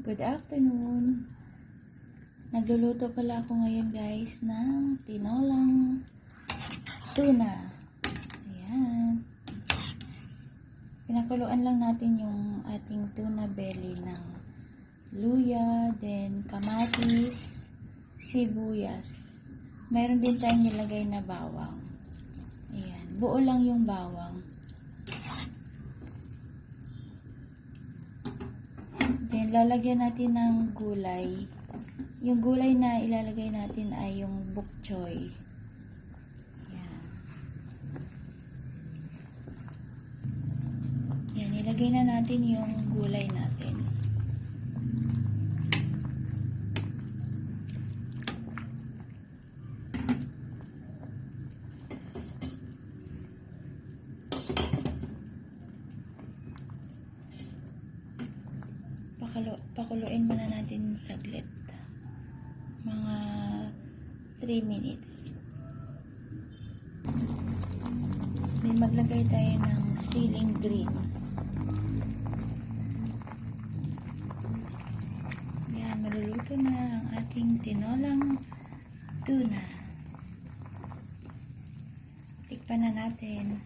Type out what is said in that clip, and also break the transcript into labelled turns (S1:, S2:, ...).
S1: Good afternoon. Nagluluto pala ako ngayon guys ng tinolang tuna. Ayan. Pinakuluan lang natin yung ating tuna belly ng luya, then kamatis, sibuyas. Meron din tayong nilagay na bawang. Ayan. Buo lang yung bawang. Then, lalagyan natin ng gulay. Yung gulay na ilalagay natin ay yung bok choy. Yan. Yan, ilagay na natin yung gulay natin. Pakalo, pakuluin muna natin saglit. Mga 3 minutes. Then maglagay tayo ng ceiling green. Yan, maluluto na ang ating tinolang tuna. Tikpan na natin.